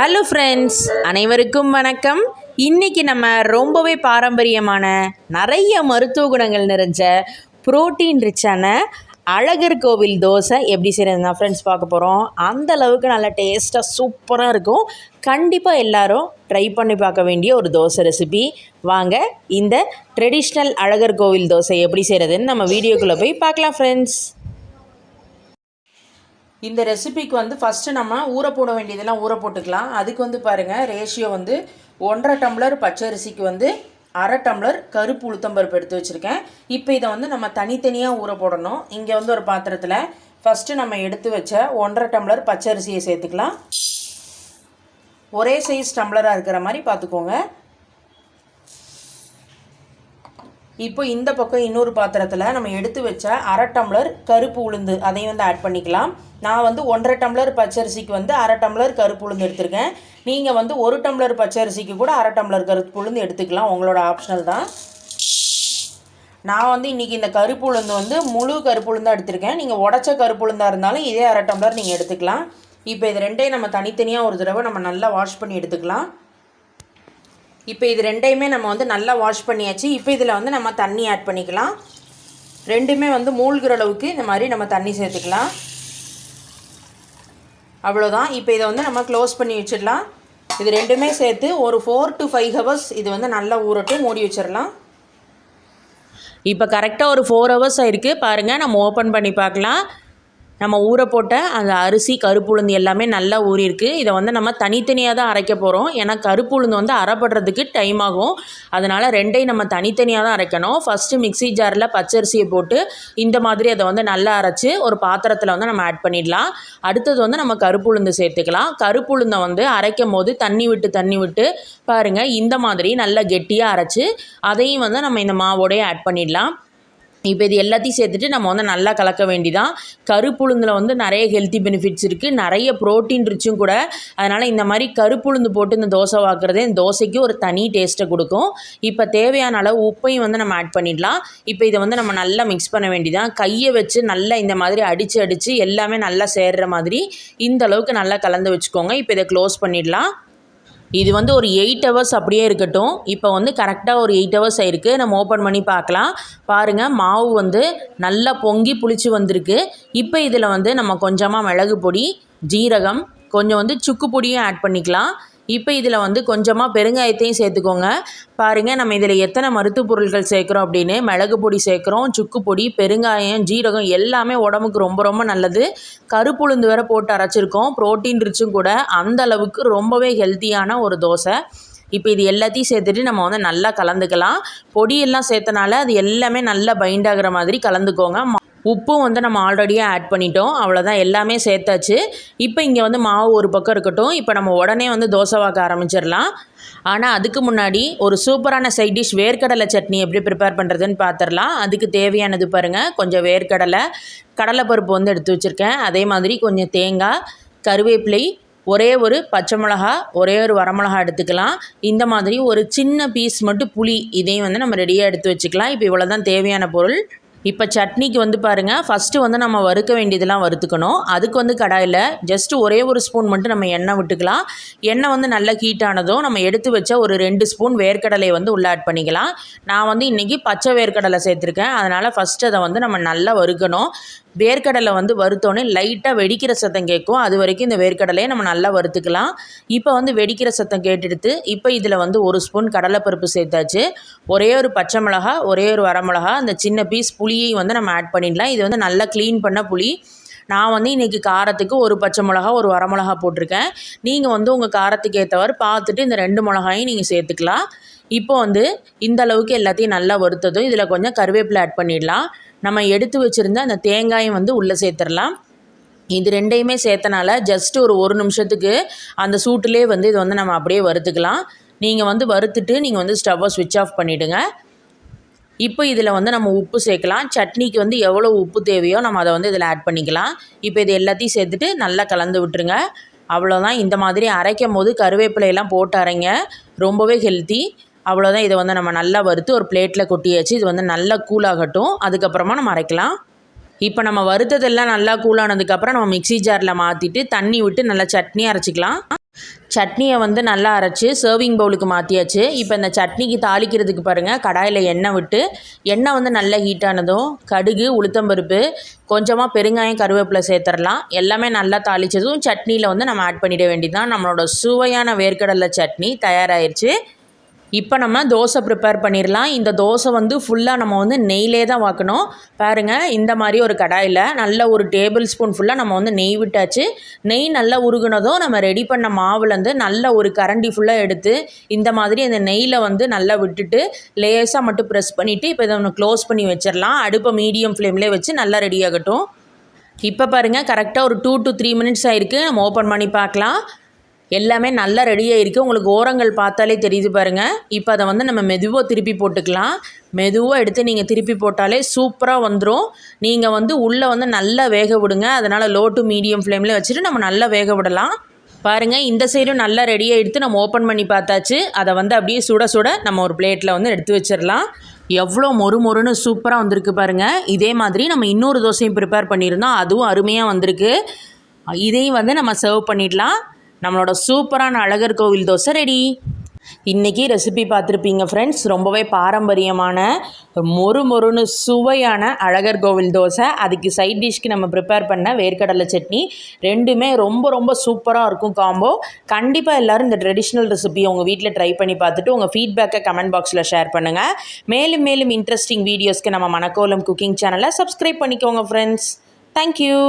Hello friends அனைவருக்கும் வணக்கம். இன்னைக்கு நம்ம ரொம்பவே பாரம்பரியமான நிறைய மருத்துவ குணங்கள் நிறைஞ்ச புரோட்டீன் ரிச்சான அழகர் கோவில் தோசை எப்படி செய்கிறதுனா ஃப்ரெண்ட்ஸ் பார்க்க போகிறோம் அந்த அளவுக்கு நல்லா டேஸ்ட்டாக சூப்பராக இருக்கும். கண்டிப்பாக எல்லாரும் ட்ரை பண்ணி பார்க்க வேண்டிய ஒரு தோசை ரெசிபி வாங்க இந்த ட்ரெடிஷ்னல் அழகர் கோவில் தோசை எப்படி செய்கிறதுன்னு நம்ம வீடியோக்குள்ளே போய் பார்க்கலாம் ஃப்ரெண்ட்ஸ் இந்த ரெசிபிக்கு வந்து ஃபஸ்ட்டு நம்ம ஊற போட வேண்டியதெல்லாம் ஊற போட்டுக்கலாம். அதுக்கு வந்து பாருங்கள் ரேஷியோ வந்து ஒன்றரை டம்ளர் பச்சரிசிக்கு வந்து அரை டம்ளர் கருப்பு உளுத்தம்பருப்பு எடுத்து வச்சுருக்கேன். இப்போ இதை வந்து நம்ம தனித்தனியாக ஊற போடணும். இங்கே வந்து ஒரு பாத்திரத்தில் ஃபஸ்ட்டு நம்ம எடுத்து வச்ச ஒன்றரை டம்ளர் பச்சரிசியை சேர்த்துக்கலாம். ஒரே சைஸ் டம்ளராக இருக்கிற மாதிரி பார்த்துக்கோங்க. இப்போ இந்த பக்கம் இன்னொரு பாத்திரத்தில் நம்ம எடுத்து வச்ச அரை டம்ளர் கருப்பு உளுந்து அதையும் வந்து ஆட் பண்ணிக்கலாம். நான் வந்து ஒன்றரை டம்ளர் பச்சரிசிக்கு வந்து அரை டம்ளர் கருப்பு உளுந்து எடுத்திருக்கேன். நீங்கள் வந்து ஒரு டம்ளர் பச்சரிசிக்கு கூட அரை டம்ளர் கருப்பு உளுந்து எடுத்துக்கலாம். உங்களோட ஆப்ஷனல் தான். நான் வந்து இன்றைக்கி இந்த கருப்பு உளுந்து வந்து முழு கருப்பு உளுந்தாக எடுத்திருக்கேன். நீங்கள் உடச்ச கருப்பு உளுந்தாக இருந்தாலும் இதே அரை டம்ளர் நீங்கள் எடுத்துக்கலாம். இப்போ இது ரெண்டையும் நம்ம தனித்தனியாக ஒரு தடவை நம்ம நல்லா வாஷ் பண்ணி எடுத்துக்கலாம். இப்போ இது ரெண்டையுமே நம்ம வந்து நல்லா வாஷ் பண்ணியாச்சு. இப்போ இதில் வந்து நம்ம தண்ணி ஆட் பண்ணிக்கலாம். ரெண்டுமே வந்து மூழ்கிற அளவுக்கு இந்த மாதிரி நம்ம தண்ணி சேர்த்துக்கலாம். அவ்வளோதான். இப்போ இதை வந்து நம்ம க்ளோஸ் பண்ணி வச்சிடலாம். இது ரெண்டுமே சேர்த்து ஒரு ஃபோர் டு ஃபைவ் ஹவர்ஸ் இது வந்து நல்லா ஊறட்டும் மூடி வச்சிடலாம். இப்போ கரெக்டாக ஒரு ஃபோர் ஹவர்ஸ் ஆயிருக்கு பாருங்கள் நம்ம ஓப்பன் பண்ணி பார்க்கலாம். நம்ம ஊற போட்ட அந்த அரிசி கருப்பு உளுந்து எல்லாமே நல்லா ஊறியிருக்கு. இதை வந்து நம்ம தனித்தனியாக தான் அரைக்க போகிறோம் ஏன்னா கருப்பு உளுந்து வந்து அரைப்படுறதுக்கு டைம் ஆகும். அதனால் ரெண்டையும் நம்ம தனித்தனியாக தான் அரைக்கணும். ஃபஸ்ட்டு மிக்ஸி ஜாரில் பச்சரிசியை போட்டு இந்த மாதிரி அதை வந்து நல்லா அரைச்சி ஒரு பாத்திரத்தில் வந்து நம்ம ஆட் பண்ணிடலாம். அடுத்தது வந்து நம்ம கருப்பு உளுந்து சேர்த்துக்கலாம். கருப்பு உளுந்தை வந்து அரைக்கும் போது தண்ணி விட்டு தண்ணி விட்டு பாருங்கள் இந்த மாதிரி நல்லா கெட்டியாக அரைச்சி அதையும் வந்து நம்ம இந்த மாவோடய ஆட் பண்ணிடலாம். இப்போ இது எல்லாத்தையும் சேர்த்துட்டு நம்ம வந்து நல்லா கலக்க வேண்டிதான். கருப்புளுந்தில் வந்து நிறைய ஹெல்த்தி பெனிஃபிட்ஸ் இருக்குது நிறைய ப்ரோட்டீன் ரிச்சும் கூட. அதனால் இந்த மாதிரி கருப்புளுந்து போட்டு இந்த தோசை வாக்குறதே இந்த தோசைக்கு ஒரு தனி டேஸ்ட்டை கொடுக்கும். இப்போ தேவையான அளவு உப்பையும் வந்து நம்ம ஆட் பண்ணிடலாம். இப்போ இதை வந்து நம்ம நல்லா மிக்ஸ் பண்ண வேண்டிதான். கையை வச்சு நல்லா இந்த மாதிரி அடித்து அடித்து எல்லாமே நல்லா சேர்கிற மாதிரி இந்த அளவுக்கு நல்லா கலந்து வச்சுக்கோங்க. இப்போ இதை க்ளோஸ் பண்ணிடலாம். இது வந்து ஒரு எயிட் ஹவர்ஸ் அப்படியே இருக்கட்டும். இப்போ வந்து கரெக்டாக ஒரு எயிட் ஹவர்ஸ் ஆயிருக்கு. நம்ம ஓப்பன் பண்ணி பார்க்கலாம். பாருங்கள் மாவு வந்து நல்லா பொங்கி புளிச்சு வந்திருக்கு. இப்போ இதில் வந்து நம்ம கொஞ்சமாக மிளகு பொடி ஜீரகம் கொஞ்சம் வந்து சுக்கு பொடியும் ஆட் பண்ணிக்கலாம். இப்போ இதில் வந்து கொஞ்சமாக பெருங்காயத்தையும் சேர்த்துக்கோங்க. பாருங்கள் நம்ம இதில் எத்தனை மருத்துவ பொருட்கள் சேர்க்குறோம் அப்படின்னு மிளகு பொடி சேர்க்குறோம் சுக்கு பொடி பெருங்காயம் ஜீரகம் எல்லாமே உடம்புக்கு ரொம்ப ரொம்ப நல்லது. கருப்புளுந்து வேற போட்டு அரைச்சிருக்கோம். ப்ரோட்டீன் ரிச்சும் கூட அந்த அளவுக்கு ரொம்பவே ஹெல்த்தியான ஒரு தோசை. இப்போ இது எல்லாத்தையும் சேர்த்துட்டு நம்ம வந்து நல்லா கலந்துக்கலாம். பொடியெல்லாம் சேர்த்தனால அது எல்லாமே நல்லா பைண்ட் ஆகிற மாதிரி கலந்துக்கோங்க. உப்பும் வந்து நம்ம ஆல்ரெடியே ஆட் பண்ணிட்டோம். அவ்வளோதான் எல்லாமே சேர்த்தாச்சு. இப்போ இங்கே வந்து மாவு ஒரு பக்கம் இருக்கட்டும். இப்போ நம்ம உடனே வந்து தோசை வாக்க ஆரம்பிச்சிடலாம். ஆனால் அதுக்கு முன்னாடி ஒரு சூப்பரான சைட் டிஷ் வேர்க்கடலை சட்னி எப்படி ப்ரிப்பேர் பண்ணுறதுன்னு பார்த்துடலாம் அதுக்கு தேவையானது பாருங்கள் கொஞ்சம் வேர்க்கடலை கடலைப்பருப்பு வந்து எடுத்து வச்சுருக்கேன். அதே மாதிரி கொஞ்சம் தேங்காய் கருவேப்பிலை ஒரே ஒரு பச்சை மிளகா ஒரே ஒரு வரமிளகா எடுத்துக்கலாம். இந்த மாதிரி ஒரு சின்ன பீஸ் மட்டும் புளி இதையும் வந்து நம்ம ரெடியாக எடுத்து வச்சுக்கலாம். இப்போ இவ்வளோ தான் தேவையான பொருள். இப்போ சட்னிக்கு வந்து பாருங்கள் ஃபஸ்ட்டு வந்து நம்ம வறுக்க வேண்டியதெல்லாம் வறுத்துக்கணும். அதுக்கு வந்து கடாயில் ஜஸ்ட்டு ஒரே ஒரு ஸ்பூன் மட்டும் நம்ம எண்ணெய் விட்டுக்கலாம். எண்ணெய் வந்து நல்லா ஹீட் ஆனதும் நம்ம எடுத்து வச்ச ஒரு ரெண்டு ஸ்பூன் வேர்க்கடலையை வந்து உள்ளே ஆட் பண்ணிக்கலாம். நான் வந்து இன்றைக்கி பச்சை வேர்க்கடலை சேர்த்துருக்கேன். அதனால் ஃபஸ்ட்டு அதை வந்து நம்ம நல்லா வறுக்கணும். வேர்க்கடலை வந்து வறுத்தோன்னே லைட்டாக வெடிக்கிற சத்தம் கேட்கும். அது வரைக்கும் இந்த வேர்க்கடலையை நம்ம நல்லா வறுத்துக்கலாம். இப்போ வந்து வெடிக்கிற சத்தம் கேட்டுடுத்து இப்போ இதில் வந்து ஒரு ஸ்பூன் கடலைப்பருப்பு சேர்த்தாச்சு. ஒரே ஒரு பச்சை மிளகா ஒரே ஒரு வரமிளகா அந்த சின்ன பீஸ் புளியை வந்து நம்ம ஆட் பண்ணிடலாம். இது வந்து நல்லா க்ளீன் பண்ண புளி. நான் வந்து இன்றைக்கி காரத்துக்கு ஒரு பச்சை மிளகா ஒரு வரமிளகா போட்டிருக்கேன். நீங்கள் வந்து உங்கள் காரத்துக்கு ஏற்றவாறு பார்த்துட்டு இந்த ரெண்டு மிளகாயும் நீங்கள் சேர்த்துக்கலாம். இப்போ வந்து இந்த அளவுக்கு எல்லாத்தையும் நல்லா வறுத்ததும் இதில் கொஞ்சம் கருவேப்பிலை ஆட் பண்ணிடலாம். நம்ம எடுத்து வச்சுருந்த அந்த தேங்காயும் வந்து உள்ளே சேர்த்துடலாம். இது ரெண்டையுமே சேர்த்தனால ஜஸ்ட் ஒரு ஒரு நிமிஷத்துக்கு அந்த சூட்டிலே வந்து இது வந்து நம்ம அப்படியே வறுத்துக்கலாம். நீங்கள் வந்து வறுத்துட்டு நீங்கள் வந்து ஸ்டவ்வை ஸ்விட்ச் ஆஃப் பண்ணிவிடுங்க இப்போ இதில் வந்து நம்ம உப்பு சேர்க்கலாம். சட்னிக்கு வந்து எவ்வளோ உப்பு தேவையோ நம்ம அதை வந்து இதில் ஆட் பண்ணிக்கலாம். இப்போ இது எல்லாத்தையும் சேர்த்துட்டு நல்லா கலந்து விட்டுருங்க. அவ்வளோதான் இந்த மாதிரி அரைக்கும் போது கருவேப்பிலையெல்லாம் போட்டு அரைங்க. ரொம்பவே ஹெல்த்தி அவ்வளோதான் இதை வந்து நம்ம நல்லா வறுத்து ஒரு பிளேட்டில் கொட்டியாச்சு இது வந்து நல்லா கூலாகட்டும் அதுக்கப்புறமா நம்ம அரைக்கலாம். இப்போ நம்ம வறுத்ததெல்லாம் நல்லா கூலானதுக்கப்புறம் நம்ம மிக்ஸி ஜாரில் மாற்றிட்டு தண்ணி விட்டு நல்லா சட்னி அரைச்சிக்கலாம். சட்னியை வந்து நல்லா அரைச்சி சர்விங் பவுலுக்கு மாற்றியாச்சு இப்போ இந்த சட்னிக்கு தாளிக்கிறதுக்கு பாருங்கள் கடாயில் எண்ணெய் விட்டு எண்ணெய் வந்து நல்லா ஹீட்டானதும் கடுகு உளுத்தம்பருப்பு கொஞ்சமாக பெருங்காயம் கருவேப்பிலை சேர்த்துடலாம். எல்லாமே நல்லா தாளித்ததும் சட்னியில் வந்து நம்ம ஆட் பண்ணிட வேண்டியதுதான். நம்மளோட சுவையான வேர்க்கடலை சட்னி தயாராகிருச்சு இப்போ நம்ம தோசை ப்ரிப்பேர் பண்ணிடலாம் இந்த தோசை வந்து ஃபுல்லாக நம்ம வந்து நெய்லே தான் வாக்கணும். பாருங்கள் இந்த மாதிரி ஒரு கடாயில் நல்ல ஒரு டேபிள் ஸ்பூன் ஃபுல்லாக நம்ம வந்து நெய் விட்டாச்சு. நெய் நல்லா உருகுனதும் நம்ம ரெடி பண்ண மாவுலேருந்து நல்ல ஒரு கரண்டி ஃபுல்லாக எடுத்து இந்த மாதிரி அந்த நெய்யில் வந்து நல்லா விட்டுட்டு லேசாக மட்டும் ப்ரெஸ் பண்ணிவிட்டு இப்போ இதை ஒன்று க்ளோஸ் பண்ணி வச்சிடலாம் அடுப்பை மீடியம் ஃப்ளேம்லேயே வச்சு நல்லா ரெடி ஆகட்டும். இப்போ பாருங்கள் கரெக்டாக ஒரு டூ டு த்ரீ மினிட்ஸ் ஆயிருக்கு. நம்ம ஓப்பன் பண்ணி பார்க்கலாம். எல்லாமே நல்லா ரெடியாக இருக்குது உங்களுக்கு ஓரங்கள் பார்த்தாலே தெரியுது பாருங்கள் இப்போ அதை வந்து நம்ம மெதுவாக திருப்பி போட்டுக்கலாம். மெதுவாக எடுத்து நீங்கள் திருப்பி போட்டாலே சூப்பராக வந்துடும் நீங்கள் வந்து உள்ளே வந்து நல்லா வேக விடுங்க. அதனால் லோ டு மீடியம் ஃப்ளேமில் வச்சுட்டு நம்ம நல்லா வேக விடலாம். பாருங்கள் இந்த சைடும் நல்லா ரெடியாக எடுத்து நம்ம ஓப்பன் பண்ணி பார்த்தாச்சு. அதை வந்து அப்படியே சுட சுட நம்ம ஒரு பிளேட்டில் வந்து எடுத்து வச்சிடலாம். எவ்வளோ மொறு மொறுன்னு சூப்பராக வந்திருக்கு பாருங்கள் இதே மாதிரி நம்ம இன்னொரு தோசையும் ப்ரிப்பேர் பண்ணியிருந்தோம். அதுவும் அருமையாக வந்திருக்கு. இதையும் வந்து நம்ம சர்வ் பண்ணிடலாம். நம்மளோட சூப்பரான அழகர் கோவில் தோசை ரெடி. இன்றைக்கி ரெசிபி பார்த்துருப்பீங்க ஃப்ரெண்ட்ஸ் ரொம்பவே பாரம்பரியமான மொறு மொறுன்னு சுவையான அழகர் கோவில் தோசை. அதுக்கு சைட் டிஷ்க்கு நம்ம ப்ரிப்பேர் பண்ண வேர்க்கடலை சட்னி. ரெண்டுமே ரொம்ப ரொம்ப சூப்பராக இருக்கும் காம்போ கண்டிப்பாக எல்லோரும் இந்த ட்ரெடிஷ்னல் ரெசிபியை உங்கள் வீட்டில் ட்ரை பண்ணி பார்த்துட்டு உங்கள் ஃபீட்பேக்கை கமெண்ட் பாக்ஸில் ஷேர் பண்ணுங்கள் மேலும் மேலும் இன்ட்ரெஸ்டிங் வீடியோஸ்க்கு நம்ம மணக்கோலம் குக்கிங் சேனலை சப்ஸ்கிரைப் பண்ணிக்கோங்க ஃப்ரெண்ட்ஸ் தேங்க்யூ